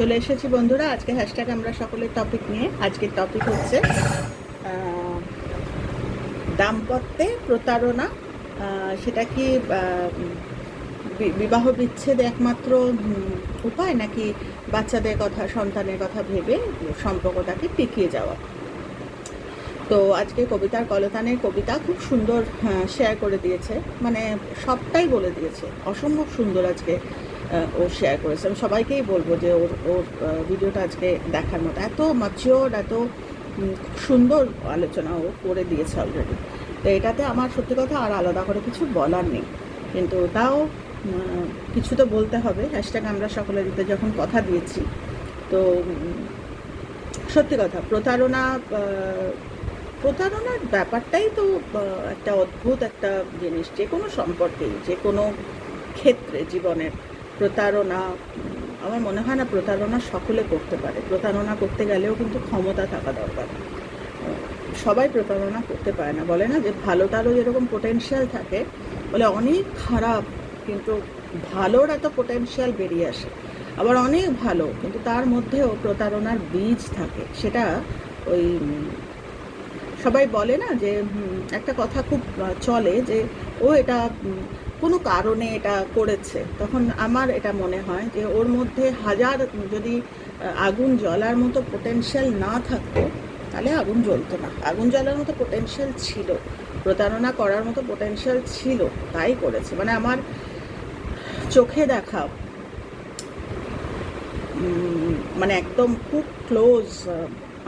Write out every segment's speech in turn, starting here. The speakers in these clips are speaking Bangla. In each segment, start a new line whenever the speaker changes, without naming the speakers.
চলে এসেছি বন্ধুরা। আজকে হ্যাশট্যাগ আমরা সকলের টপিক নিয়ে। আজকের টপিক হচ্ছে দাম্পত্যে প্রতারণা। সেটা কি বিবাহ বিচ্ছেদ একমাত্র উপায় নাকি বাচ্চাদের কথা, সন্তানের কথা ভেবে সম্পর্কটাকে টিকিয়ে যাওয়া? তো আজকে কবিতার কলতানের কবিতা খুব সুন্দর শেয়ার করে দিয়েছে। মানে সবটাই বলে দিয়েছে। অসম্ভব সুন্দর আজকে ও শেয়ার করেছে। আমি সবাইকেই বলব যে ওর ওর ভিডিওটা আজকে দেখার মতো। এত ম্যাচিওর এত সুন্দর আলোচনা ও করে দিয়েছে অলরেডি তো এটাতে আমার সত্যি কথা আর আলাদা করে কিছু বলার নেই। কিন্তু তাও কিছু তো বলতে হবে। হ্যাশট্যাগ আমরা সকলে দিতে যখন কথা দিয়েছি, তো সত্যি কথা, প্রতারণা প্রতারণার ব্যাপারটাই তো একটা অদ্ভুত একটা জিনিস। যে কোনো সম্পর্কেই, যে কোনো ক্ষেত্রে, জীবনের। প্রতারণা, আমার মনে হয় না প্রতারণা সকলে করতে পারে। প্রতারণা করতে গেলেও কিন্তু ক্ষমতা থাকা দরকার। সবাই প্রতারণা করতে পারে না। বলে না যে ভালোটারও যেরকম পোটেনশিয়াল থাকে, বলে অনেক খারাপ, কিন্তু ভালোর এত পোটেনশিয়াল বেরিয়ে আসে। আবার অনেক ভালো, কিন্তু তার মধ্যেও প্রতারণার বীজ থাকে। সেটা ওই সবাই বলে না যে একটা কথা খুব চলে যে, ও এটা কোনো কারণে এটা করেছে, তখন আমার এটা মনে হয় যে ওর মধ্যে হাজার যদি আগুন জ্বলার মতো পোটেনশিয়াল না থাকতো, তাহলে আগুন জ্বলতো না। আগুন জ্বলার মতো পোটেনশিয়াল ছিল, প্রতারণা করার মতো পোটেনশিয়াল ছিল, তাই করেছে। মানে আমার চোখে দেখা মানে একদম খুব ক্লোজ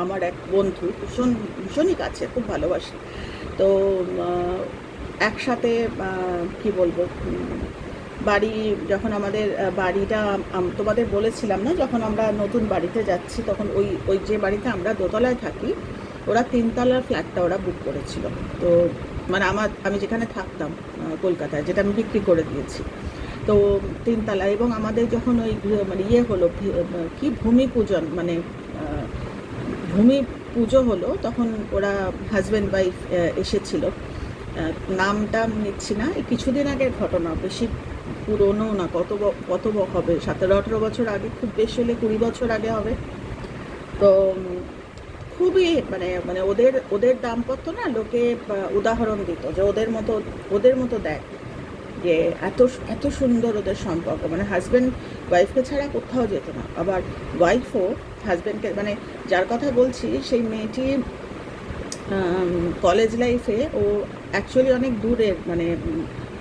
আমার এক বন্ধু, ভীষণ, ভীষণই কাছে, খুব ভালোবাসি। তো একসাথে কি বলব, বাড়ি যখন আমাদের বাড়িটা তোমাদের বলেছিলাম না, যখন আমরা নতুন বাড়িতে যাচ্ছি, তখন ওই ওই যে বাড়িতে আমরা দোতলায় থাকি, ওরা তিনতলার ফ্ল্যাটটা ওরা বুক করেছিল। তো মানে আমার, আমি যেখানে থাকতাম কলকাতায়, যেটা আমি বিক্রি করে দিয়েছি। তো তিনতলা এবং আমাদের যখন ওই মানে ইয়ে হলো কি ভূমি পূজন মানে ভূমি পুজো হলো, তখন ওরা হাজব্যান্ড ওয়াইফ এসেছিল। নামটা নিচ্ছি না। এই কিছুদিন আগের ঘটনা, বেশি পুরনো না, কত কত হবে? সতেরো, আঠেরো বছর আগে, খুব বেশি হলে কুড়ি বছর আগে হবে। তো খুবই মানে মানে ওদের ওদের দাম্পত্য না, লোকে উদাহরণ দিত যে ওদের মতো ওদের মতো দেখ যে এত এত সুন্দর ওদের সম্পর্ক। মানে হাজব্যান্ড ওয়াইফকে ছাড়া কোথাও যেত না। আবার ওয়াইফও হাজব্যান্ডকে মানে যার কথা বলছি, সেই মেয়েটি কলেজ লাইফে ও অ্যাকচুয়ালি অনেক দূরের মানে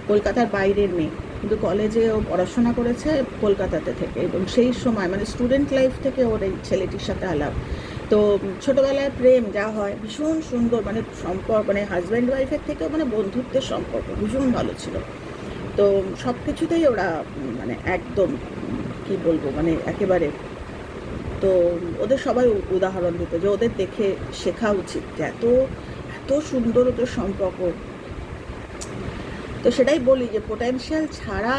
কলকাতার বাইরের মেয়ে। কিন্তু কলেজে ও পড়াশোনা করেছে কলকাতাতে থেকে এবং সেই সময় মানে স্টুডেন্ট লাইফ থেকে ওর এই ছেলেটির সাথে আলাপ। তো ছোটোবেলায় প্রেম যা হয়, ভীষণ সুন্দর মানে সম্পর্ক মানে হাজব্যান্ড ওয়াইফের থেকেও মানে বন্ধুত্বের সম্পর্ক ভীষণ ভালো ছিল। তো সব কিছুতেই ওরা মানে একদম, কি বলব মানে একেবারে, তো ওদের সবাই উদাহরণ দিত যে ওদের দেখে শেখা উচিত যে এত এত সুন্দর ওদের সম্পর্ক। তো সেটাই বলি যে পোটেনশিয়াল ছাড়া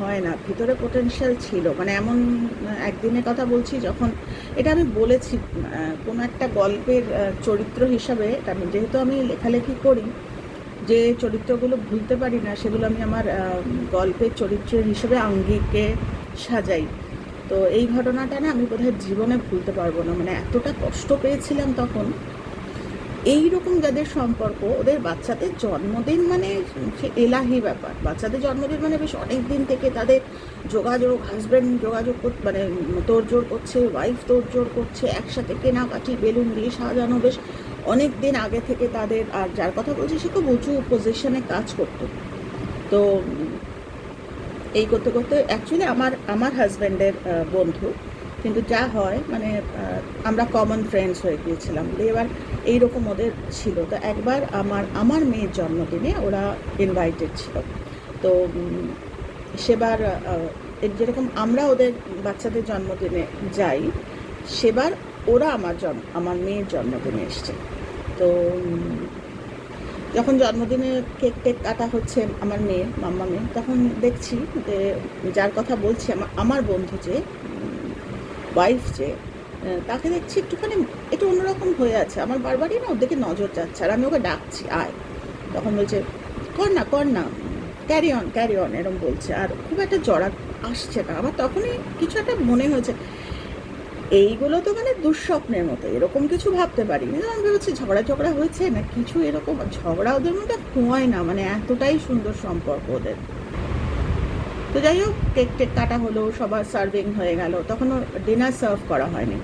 হয় না, ভিতরে পোটেনশিয়াল ছিল। মানে এমন একদিনের কথা বলছি যখন, এটা আমি বলেছি কোনো একটা গল্পের চরিত্র হিসাবে আমি যেহেতু আমি লেখালেখি করি, যে চরিত্রগুলো ভুলতে পারি না, সেগুলো আমি আমার গল্পের চরিত্রের হিসেবে আঙ্গিকে সাজাই। তো এই ঘটনাটা না আমি বোধহয় জীবনে ভুলতে পারব না। মানে এতটা কষ্ট পেয়েছিলাম তখন এই রকম যাদের সম্পর্ক, ওদের বাচ্চাদের জন্মদিন মানে সে এলাহি ব্যাপার। বাচ্চাদের জন্মদিন মানে বেশ অনেক দিন থেকে তাদের যোগাযোগ হাজব্যান্ড যোগাযোগ মানে তোড়জোড় করছে ওয়াইফ তোড়জোড় করছে, একসাথে কেনাকাটি, বেলুন দিয়ে সাজানো বেশ অনেক দিন আগে থেকে তাদের, আর যার কথা বলছি সে খুব উঁচু পজিশনে কাজ করতো। তো এই করতে করতে অ্যাকচুয়ালি আমার আমার হাজব্যান্ডের বন্ধু কিন্তু যা হয় মানে আমরা কমন ফ্রেন্ডস হয়ে গিয়েছিলাম। এবার এইরকম ওদের ছিল। তো একবার আমার আমার মেয়ের জন্মদিনে ওরা ইনভাইটেড ছিল। তো সেবার যেরকম আমরা ওদের বাচ্চাদের জন্মদিনে যাই, সেবার ওরা আমার জন্ম আমার মেয়ের জন্মদিনে এসছে। তো যখন জন্মদিনে কেক টেক কাটা হচ্ছে আমার মেয়ে, মাম্মা মেয়ে, তখন দেখছি যে, যার কথা বলছি আমার আমার বন্ধু যে ওয়াইফ যে তাকে দেখছি একটুখানি, একটু অন্যরকম হয়ে আছে। আমার বারবারই না ওর দিকে নজর যাচ্ছে, আর আমি ওকে ডাকছি, আয়। তখন বলছে, কর না কর না ক্যারি অন ক্যারি অন এরকম বলছে। আর খুব একটা জড়া আসছে না। আমার তখনই কিছু একটা মনে হয়েছে। এইগুলো তো মানে দুঃস্বপ্নের মতো, এরকম কিছু ভাবতে পারিনি। আমি ভেবেছি ঝগড়া ঝগড়া হয়েছে না কিছু এরকম, ঝগড়া ওদের মধ্যে হয় না। মানে এতটাই সুন্দর সম্পর্ক ওদের। তো যাই হোক, কেক টেক কাটা হলো, সবার সার্ভিং হয়ে গেল। তখনও ডিনার সার্ভ করা হয়নি।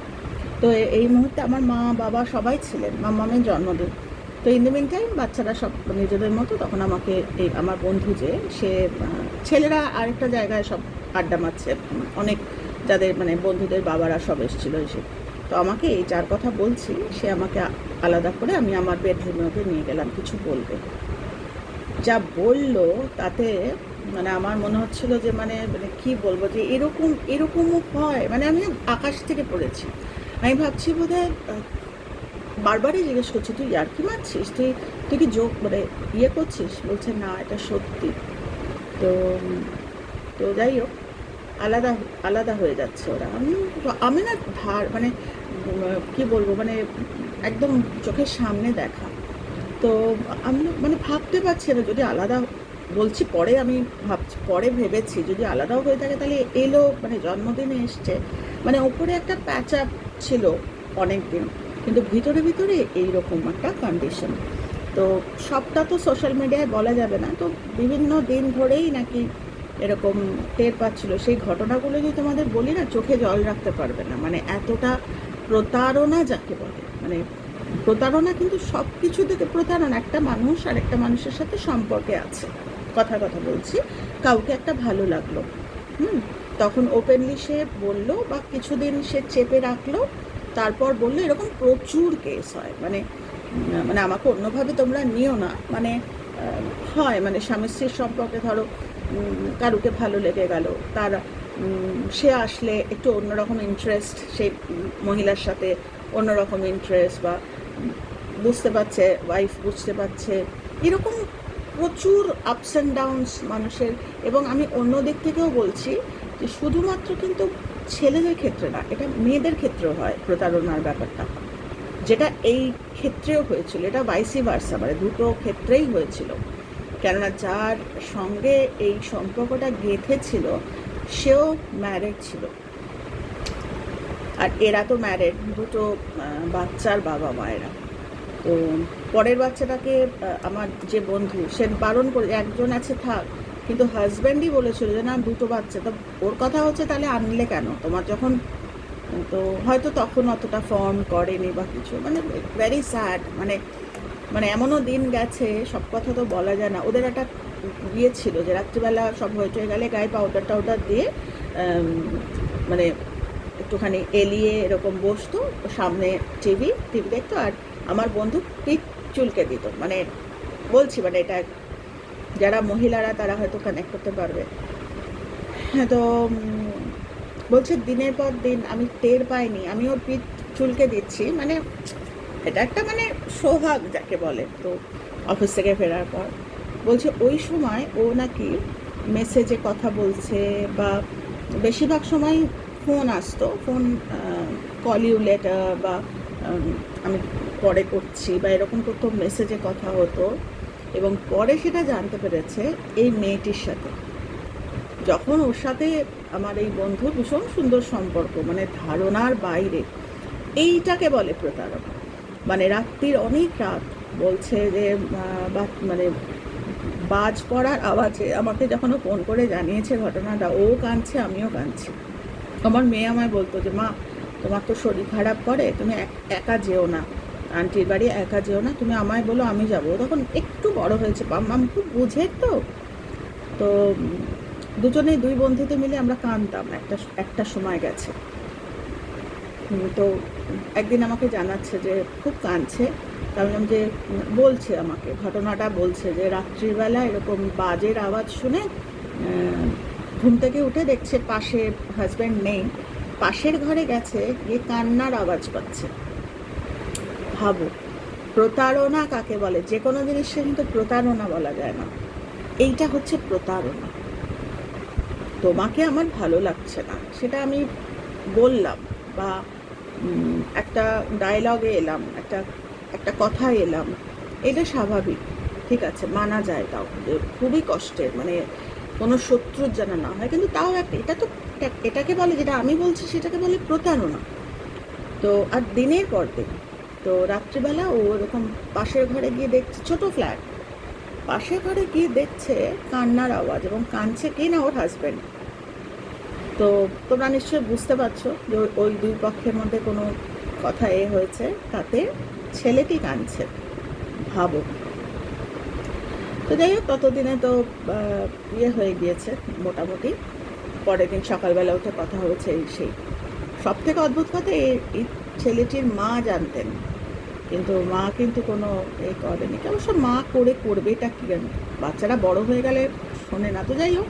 তো এই মুহূর্তে আমার মা, বাবা সবাই ছিলেন মামামের জন্মদিন। তো ইন দ্য মিন টাইম বাচ্চারা সব নিজেদের মতো তখন আমাকে এই আমার বন্ধু যে, সে ছেলেরা আরেকটা জায়গায় সব আড্ডা মারছে। অনেক যাদের মানে বন্ধুদের বাবারা সব এসেছিল এসে। তো আমাকে এই যার কথা বলছি, সে আমাকে আলাদা করে আমি আমার বেডরুমে ওকে নিয়ে গেলাম, কিছু বলবে। যা বলল তাতে মানে আমার মনে হচ্ছিল যে মানে মানে কি বলব যে এরকম, এরকমও হয়। মানে আমি আকাশ থেকে পড়েছি। আমি ভাবছি বোধ বারবারই জিজ্ঞেস করছি, তুই আর কি মারছিস? তুই তুই কি যোগ মানে ইয়ে করছিস? বলছে, না, এটা সত্যি। তো তো যাই হোক, আলাদা আলাদা হয়ে যাচ্ছে ওরা। আমি আমি না ধার মানে কি বলব মানে একদম চোখের সামনে দেখা। তো আমি মানে ভাবতে পারছি না যদি আলাদা বলছি, পরে আমি ভাবছি, পরে ভেবেছি, যদি আলাদাও হয়ে থাকে তাহলে এলো মানে জন্মদিনে এসছে। মানে ওপরে একটা প্যাচ আপ ছিল অনেক দিন কিন্তু ভিতরে ভিতরে এইরকম একটা কন্ডিশন তো সবটা তো সোশ্যাল মিডিয়ায় বলা যাবে না। তো বিভিন্ন দিন ধরেই নাকি এরকম টের পাচ্ছিল। সেই ঘটনাগুলো যদি তোমাদের বলি না, চোখে জল রাখতে পারবে না। মানে এতটা প্রতারণা যাকে বলে মানে প্রতারণা কিন্তু সব কিছু থেকে প্রতারণা। একটা মানুষ আর একটা মানুষের সাথে সম্পর্কে আছে। কথা কথা বলছি, কাউকে একটা ভালো লাগল। হুম, তখন ওপেনলি সে বলল বা কিছুদিন সে চেপে রাখল, তারপর বলল এরকম প্রচুর কেস হয়। মানে মানে আমাকে অন্যভাবে তোমরা নিও না। মানে হয় মানে স্বামী স্ত্রীর সম্পর্কে ধরো কারুকে ভালো লেগে গেল, তার সে আসলে একটু অন্যরকম ইন্টারেস্ট সেই মহিলার সাথে অন্যরকম ইন্টারেস্ট বা বুঝতে পারছে ওয়াইফ বুঝতে পারছে, এরকম প্রচুর আপস অ্যান্ড ডাউনস মানুষের, এবং আমি অন্য দিক থেকেও বলছি যে শুধুমাত্র কিন্তু ছেলেদের ক্ষেত্রে না, এটা মেয়েদের ক্ষেত্রেও হয় প্রতারণার ব্যাপারটা। যেটা এই ক্ষেত্রেও হয়েছিল, এটা বাইসি ভার্সা মানে দুটো ক্ষেত্রেই হয়েছিল। কেননা যার সঙ্গে এই সম্পর্কটা গেঁথেছিল, সেও ম্যারেড ছিল। আর এরা তো ম্যারেড দুটো বাচ্চার বাবা মায়েরা তো পরের বাচ্চাটাকে আমার যে বন্ধু, সে বারণ করে, একজন আছে, থাক। কিন্তু হাজব্যান্ডই বলেছিল যে, না, দুটো বাচ্চা। তো ওর কথা হচ্ছে, তাহলে আনলে কেন? তোমার যখন, তো হয়তো তখন অতটা ফর্ম করেনি বা কিছু। মানে ভেরি স্যাড মানে মানে এমনও দিন গেছে, সব কথা তো বলা যায় না। ওদের একটা ইয়ে ছিল যে, রাত্রিবেলা সব হয়ে গেলে গায়ে পাউডার টাউডার দিয়ে মানে একটুখানি এলিয়ে এরকম বসতো, সামনে টিভি টিভি দেখতো, আর আমার বন্ধু পিঠ চুলকে দিত। মানে বলছি মানে এটা যারা মহিলারা, তারা হয়তো কানেক্ট করতে পারবে। হ্যাঁ তো বলছে দিনের পর দিন আমি টের পাইনি, আমি ওর পিঠ চুলকে দিচ্ছি। মানে এটা একটা মানে সোহাগ যাকে বলে, তো অফিস থেকে ফেরার পর। বলছে ওই সময় ও নাকি মেসেজে কথা বলছে বা বেশিরভাগ সময় ফোন আসতো। ফোন কল ইউ লেটার বা আমি পরে করছি বা এরকম করতো মেসেজে কথা হতো এবং পরে সেটা জানতে পেরেছে এই মেয়েটির সাথে। যখন ওর সাথে আমার এই বন্ধু ভীষণ সুন্দর সম্পর্ক মানে ধারণার বাইরে, এইটাকে বলে প্রতারণা মানে রাত্রির অনেক রাত বলছে যে মানে বাজ পড়ার আওয়াজে আমাকে যখন ফোন করে জানিয়েছে ঘটনাটা, ও কাঁদছে, আমিও কাঁদছি। আমার মেয়ে আমায় বলতো যে, মা তোমার তো শরীর খারাপ করে, তুমি এক- যেও না। আন্টির বাড়ি একা যেও না, তুমি আমায় বলো আমি যাব। তখন একটু বড় হয়েছে মাম খুব বুঝে তো। তো, দুজনেই দুই বন্ধুতে মিলে আমরা কাঁদতাম, একটা একটা সময় গেছে। তো একদিন আমাকে জানাচ্ছে যে খুব কাঁদছে বললাম যে বলছে আমাকে, ঘটনাটা বলছে যে রাত্রিবেলা এরকম বাজের আওয়াজ শুনে ঘুম থেকে উঠে দেখছে পাশে হাজব্যান্ড নেই। পাশের ঘরে গেছে, গিয়ে কান্নার আওয়াজ পাচ্ছে। ভাবো, প্রতারণা কাকে বলে? যে কোনো জিনিসকে কিন্তু প্রতারণা বলা যায় না। এইটা হচ্ছে প্রতারণা। তোমাকে আমার ভালো লাগছে না। সেটা আমি বললাম বা একটা ডায়লগে এলাম, একটা একটা কথায় এলাম। এটা স্বাভাবিক, ঠিক আছে, মানা যায় তাও। খুবই কষ্টের মানে কোনো শত্রুর যেন না হয়। কিন্তু তাও একটা, এটা তো এটাকে বলে, যেটা আমি বলছি সেটাকে বলে প্রতারণা। তো আর দিনের পর দিন, তো রাত্রিবেলা ও ওরকম পাশের ঘরে গিয়ে দেখছে, ছোট ফ্ল্যাট পাশের ঘরে গিয়ে দেখছে কান্নার আওয়াজ এবং কাঁদছে কে না ওর হাজব্যান্ড তো তোমরা নিশ্চয়ই বুঝতে পারছ যে ওই- দুই পক্ষের মধ্যে কোনো কথা এ হয়েছে। তাতে ছেলেটি কাঁদছে। ভাবো তো যাই হোক, ততদিনে তো ইয়ে হয়ে গিয়েছে মোটামুটি। পরের দিন সকালবেলা উঠে কথা হয়েছে এই সেই। সব থেকে অদ্ভুত কথা, এই ছেলেটির মা জানতেন। কিন্তু মা কিন্তু কোনো এ করেনি। অবশ্য মা করে করবে এটা কি জানি। বাচ্চারা বড় হয়ে গেলে শোনে না। তো যাই হোক,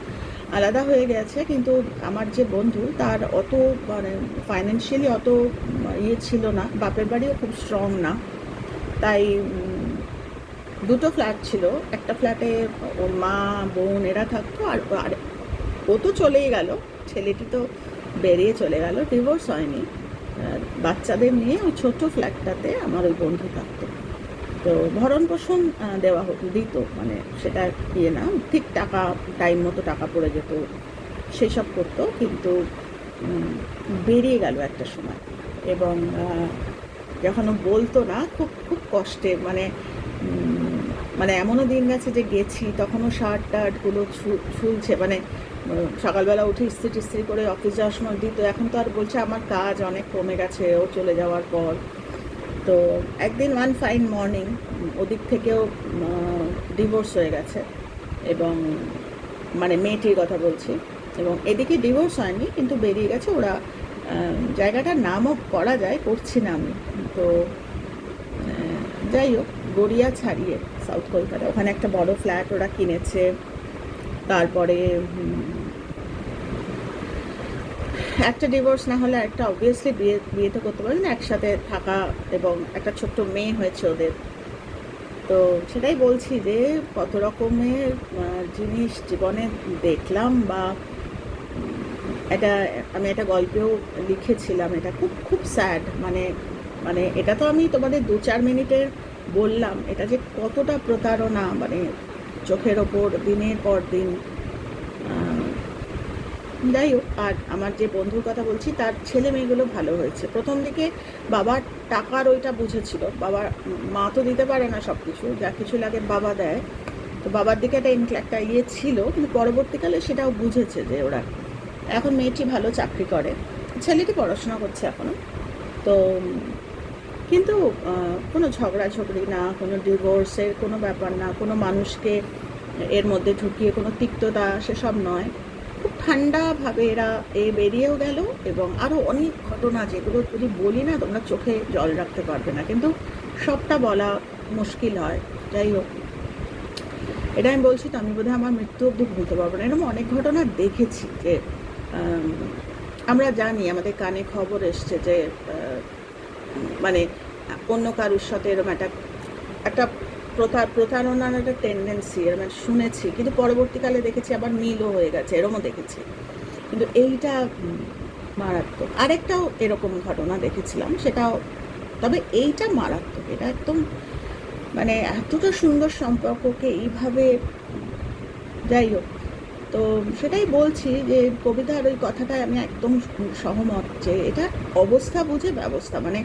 আলাদা হয়ে গেছে। কিন্তু আমার যে বন্ধু, তার অত মানে ফাইন্যান্সিয়ালি অত ইয়ে ছিল না। বাপের বাড়িও খুব স্ট্রং না। তাই দুটো ফ্ল্যাট ছিল। একটা ফ্ল্যাটে ওর মা, বোন এরা থাকতো আর আর ও তো চলেই গেল। ছেলেটি তো বেরিয়ে চলে গেল ডিভোর্স হয়নি। বাচ্চাদের নিয়ে ওই ছোট্ট ফ্ল্যাটটাতে আমার ওই বন্ধু থাকতো। তো ভরণ পোষণ দেওয়া হতো দিত মানে সেটা ইয়ে না, ঠিক টাকা টাইম মতো টাকা পড়ে যেত, সেসব করতো। কিন্তু বেরিয়ে গেল একটা সময়। এবং যখন বলতো না, খুব খুব কষ্টে মানে মানে এমনও দিন গেছে যে গেছি, তখনও শার্ট টার্টগুলো ছুলছে মানে সকালবেলা উঠে ইস্ত্রি টিস্ত্রি করে অফিস যাওয়ার সময় দিত, এখন তো আর বলছে আমার কাজ অনেক কমে গেছে, ও চলে যাওয়ার পর। তো একদিন ওয়ান ফাইন মর্নিং ওদিক থেকেও ডিভোর্স হয়ে গেছে এবং মানে মেয়েটির কথা বলছি এবং এদিকে ডিভোর্স হয়নি, কিন্তু বেরিয়ে গেছে, ওরা জায়গাটার নামও করা যায়, করছি না আমি। তো যাই হোক। গড়িয়া ছাড়িয়ে সাউথ কলকাতা। ওখানে একটা বড় ফ্ল্যাট ওরা কিনেছে। তারপরে একটা ডিভোর্স না হলে একটা অবভিয়াসলি বিয়ে বিয়ে তো করতে পারবে না, একসাথে থাকা এবং একটা ছোট্ট মেয়ে হয়েছে ওদের। তো সেটাই বলছি যে, কত রকমের জিনিস জীবনে দেখলাম বা, এটা, আমি একটা গল্পেও লিখেছিলাম, এটা খুব খুব স্যাড মানে মানে এটা তো আমি তোমাদের দু চার মিনিটের বললাম, এটা যে কতটা প্রতারণা মানে চোখের ওপর দিনের পর দিন। যাই হোক, আর আমার যে বন্ধুর কথা বলছি, তার ছেলে মেয়েগুলো ভালো হয়েছে। প্রথম দিকে বাবার টাকার ওইটা বুঝেছিল বাবার মা তো দিতে পারে না সব কিছু যা কিছু লাগে বাবা দেয়। তো বাবার দিকে একটা একটা ইয়ে ছিল, কিন্তু পরবর্তীকালে সেটাও বুঝেছে যে ওরা এখন মেয়েটি ভালো চাকরি করে। ছেলেটি পড়াশোনা করছে এখনও তো কিন্তু কোনো ঝগড়াঝগড়ি না, কোনো ডিভোর্সের কোনো ব্যাপার না, কোনো মানুষকে এর মধ্যে ঢুকিয়ে কোনো তিক্ততা সেসব নয়। খুব ঠান্ডাভাবে এরা এ বেরিয়েও গেল এবং আরও অনেক ঘটনা যেগুলো যদি বলি না, তোমরা চোখে জল রাখতে পারবে না। কিন্তু সবটা বলা মুশকিল হয়। যাই হোক। এটা আমি বলছি তো, আমি বোধহয় আমার মৃত্যু অবধি ভুলতে পারব না। এরকম অনেক ঘটনা দেখেছি যে আমরা জানি, আমাদের কানে খবর এসছে যে মানে অন্য কারুর সাথে এরকম একটা একটা প্রথা, প্রতারণার একটা টেন্ডেন্সি এরকম শুনেছি। কিন্তু পরবর্তীকালে দেখেছি আবার মিলও হয়ে গেছে এরকমও দেখেছি। কিন্তু এইটা মারাত্মক। আরেকটাও এরকম ঘটনা দেখেছিলাম, সেটাও, তবে এইটা মারাত্মক। এটা একদম মানে এতটা সুন্দর সম্পর্ককে এইভাবে, যাই হোক, তো সেটাই বলছি যে কবিতার ওই কথাটায় আমি একদম সহমত যে এটা অবস্থা বুঝে ব্যবস্থা। মানে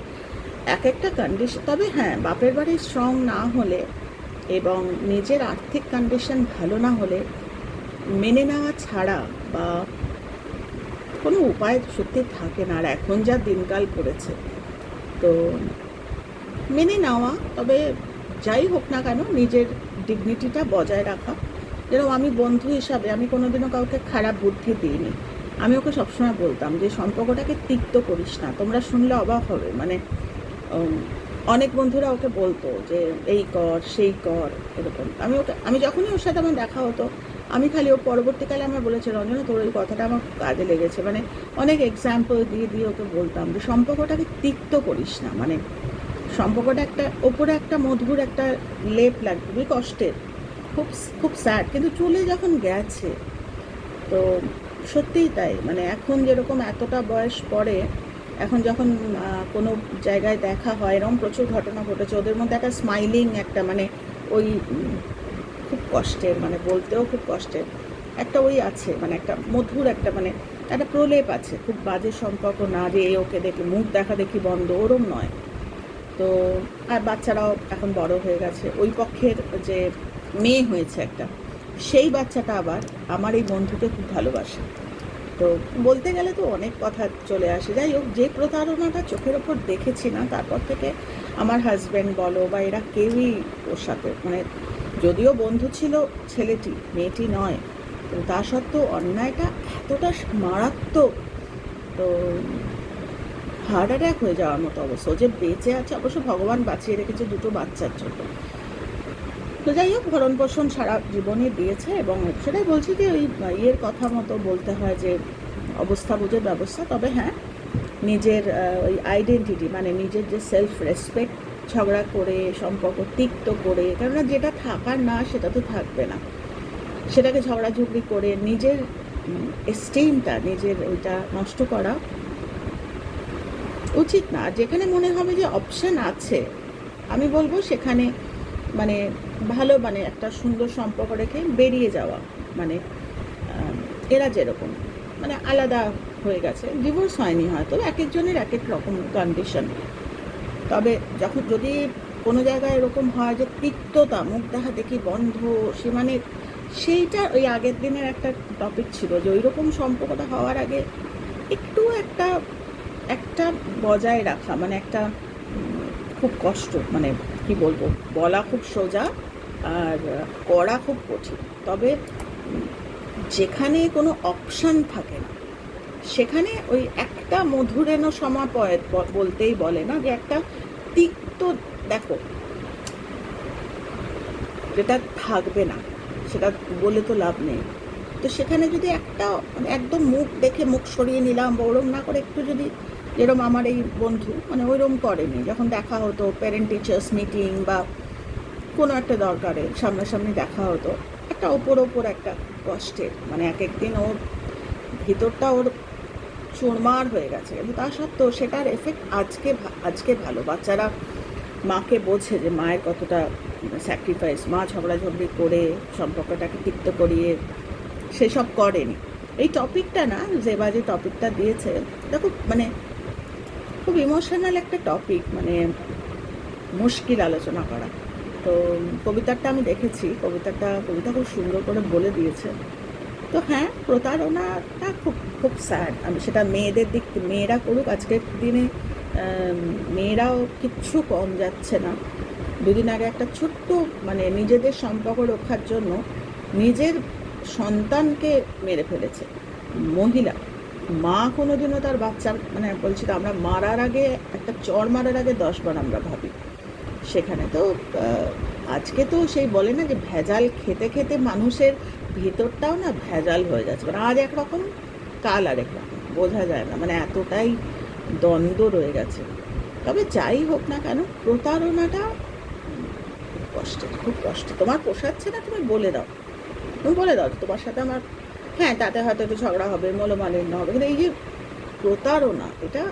এক একটা কন্ডিশন তবে হ্যাঁ বাপের বাড়ি স্ট্রং না হলে এবং নিজের আর্থিক কন্ডিশন ভালো না হলে মেনে নেওয়া ছাড়া বা কোনো উপায় সত্যি থাকে না। আর এখন যা দিনকাল পড়েছে তো মেনে নেওয়া, তবে যাই হোক না কেন, নিজের ডিগনিটিটা বজায় রাখা। যেরকম আমি বন্ধু হিসাবে, আমি কোনোদিনও কাউকে খারাপ বুদ্ধি দিইনি। আমি ওকে সবসময় বলতাম যে, সম্পর্কটাকে তিক্ত করিস না। তোমরা শুনলে অবাক হবে। মানে অনেক বন্ধুরা ওকে বলতো যে, এই কর, সেই কর, এরকম। আমি ওকে, আমি যখনই ওর সাথে আমার দেখা হতো, আমি খালি ও পরবর্তীকালে আমার বলেছে, রঞ্জনা, তোর ওই কথাটা আমার কাজে লেগেছে। মানে অনেক এক্সাম্পল দিয়ে দিয়ে ওকে বলতাম যে, সম্পর্কটাকে তিক্ত করিস না। মানে সম্পর্কটা একটা, ওপরে একটা মধুর একটা লেপ লাগবে খুবই কষ্টের, খুব খুব স্যাড কিন্তু চলে যখন গেছে, তো সত্যিই তাই। মানে এখন যেরকম এতটা বয়স পরে এখন যখন কোনো জায়গায় দেখা হয় এরকম প্রচুর ঘটনা ঘটেছে, ওদের মধ্যে একটা স্মাইলিং একটা মানে ওই খুব কষ্টের মানে বলতেও খুব কষ্টের, একটা ওই আছে মানে একটা মধুর একটা মানে একটা প্রলেপ আছে, খুব বাজে সম্পর্ক না যে ওকে দেখে মুখ দেখা দেখি বন্ধ, ওরম নয়। তো, আর বাচ্চারাও এখন বড় হয়ে গেছে, ওই পক্ষের যে মেয়ে হয়েছে একটা, সেই বাচ্চাটা আবার আমার এই বন্ধুকে খুব ভালোবাসে। তো বলতে গেলে তো অনেক কথা চলে আসে। যাই হোক, যে প্রতারণাটা চোখের ওপর দেখেছি না, তারপর থেকে আমার হাজব্যান্ড বলো বা এরা কেউই ওর সাথে মানে যদিও বন্ধু ছিল ছেলেটি, মেয়েটি নয়, তো তা সত্ত্বেও অন্যায়টা এতটা মারাত্মক, তো হার্ট অ্যাটাক হয়ে যাওয়ার মতো অবস্থা। যে বেঁচে আছে, অবশ্য ভগবান বাঁচিয়ে রেখেছে দুটো বাচ্চার জন্য। তো যাই হোক, ভরণ পোষণ সারা জীবনে দিয়েছে এবং সেটাই বলছি যে ওই ইয়ের কথা মতো বলতে হয় যে অবস্থা বুঝে ব্যবস্থা। তবে হ্যাঁ নিজের ওই আইডেন্টিটি মানে নিজের যে সেলফ রেসপেক্ট ঝগড়া করে, সম্পর্ক তিক্ত করে, কেননা যেটা থাকার না, সেটা তো থাকবে না। সেটাকে ঝগড়াঝগড়ি করে নিজের এস্টিমটা নিজের ওইটা নষ্ট করা উচিত না। যেখানে মনে হবে যে অপশান আছে, আমি বলব সেখানে মানে ভালো মানে একটা সুন্দর সম্পর্ক রেখে বেরিয়ে যাওয়া মানে এরা যেরকম মানে আলাদা হয়ে গেছে। ডিভোর্স হয়নি হয়তো, এক একজনের এক এক রকম কন্ডিশন তবে যখন যদি কোনো জায়গায় এরকম হয় যে তিক্ততা, মুখ দেখা দেখি বন্ধ, সে মানে সেইটা ওই আগের দিনের একটা টপিক ছিল যে ওই রকম সম্পর্কটা হওয়ার আগে একটু একটা একটা বজায় রাখা মানে একটা খুব কষ্ট মানে কি বলব, বলা খুব সোজা আর করা খুব কঠিন। তবে যেখানে কোনো অপশান থাকে না, সেখানে ওই একটা মধুরেণ সমাপয়েত ব- বলতেই বলে না যে একটা তিক্ত, দেখো, যেটা থাকবে না, সেটা বলে তো লাভ নেই। তো সেখানে যদি একটা একদম মুখ দেখে মুখ সরিয়ে নিলাম বা ওরম না করে একটু যদি যেরকম আমার এই বন্ধু মানে ওইরকম করেনি। যখন দেখা হতো প্যারেন্ট টিচার্স মিটিং বা কোনো একটা দরকারে সামনাসামনি দেখা হতো, একটা ওপর ওপর একটা কষ্টের মানে এক একদিন ওর ভিতরটা ওর চুরমার হয়ে গেছে। কিন্তু তা সত্ত্বেও সেটার এফেক্ট আজকে আজকে ভালো। বাচ্চারা মাকে বোঝে যে মায়ের কতটা স্যাক্রিফাইস মা ঝগড়াঝগড়ি করে সম্পর্কটাকে তিক্ত করিয়ে সেসব করেনি। এই টপিকটা না, যে বাজে টপিকটা দিয়েছে খুব মানে খুব ইমোশনাল একটা টপিক মানে মুশকিল আলোচনা করা। তো কবিতাটা আমি দেখেছি, কবিতাটা, কবিতা খুব সুন্দর করে বলে দিয়েছে। তো হ্যাঁ প্রতারণাটা খুব খুব স্যাড আমি সেটা মেয়েদের দিক, মেয়েরা করুক, আজকের দিনে মেয়েরাও কিচ্ছু কম যাচ্ছে না। দুদিন আগে একটা ছোট্ট মানে নিজেদের সম্পর্ক রক্ষার জন্য নিজের সন্তানকে মেরে ফেলেছে, মহিলা। মা কোনোদিনও তার বাচ্চার মানে বলছি তো আমরা মারার আগে, একটা চর মারার আগে দশবার আমরা ভাবি। সেখানে তো আজকে তো সেই বলে না যে ভেজাল খেতে খেতে মানুষের ভেতরটাও না ভেজাল হয়ে যাচ্ছে। মানে আজ একরকম, কাল আর একরকম বোঝা যায় না। মানে এতটাই দ্বন্দ্ব রয়ে গেছে। তবে যাই হোক না কেন, প্রতারণাটা কষ্টের, খুব কষ্ট তোমার পোষাচ্ছে না? তুমি বলে দাও। তুমি বলে দাও তোমার সাথে আমার হ্যাঁ তাতে হয়তো একটু ঝগড়া হবে, মনোমালিন্য হবে। কিন্তু এই যে প্রতারণা, এটা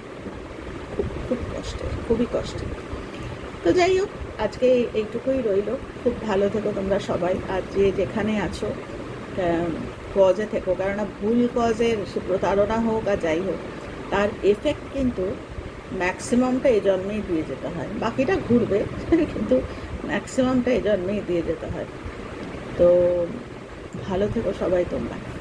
খুব খুব কষ্টের, খুবই কষ্টের। তো যাই হোক, আজকে এইটুকুই রইল। খুব ভালো থেকো তোমরা সবাই। আর যে যেখানে আছো কজে থেকো। কেননা ভুল কজের প্রতারণা হোক আর যাই হোক, তার এফেক্ট কিন্তু ম্যাক্সিমামটা এই জন্মেই দিয়ে যেতে হয়। বাকিটা ঘুরবে, কিন্তু ম্যাক্সিমামটা এই জন্মেই দিয়ে যেতে হয়। তো ভালো থেকো সবাই তোমরা।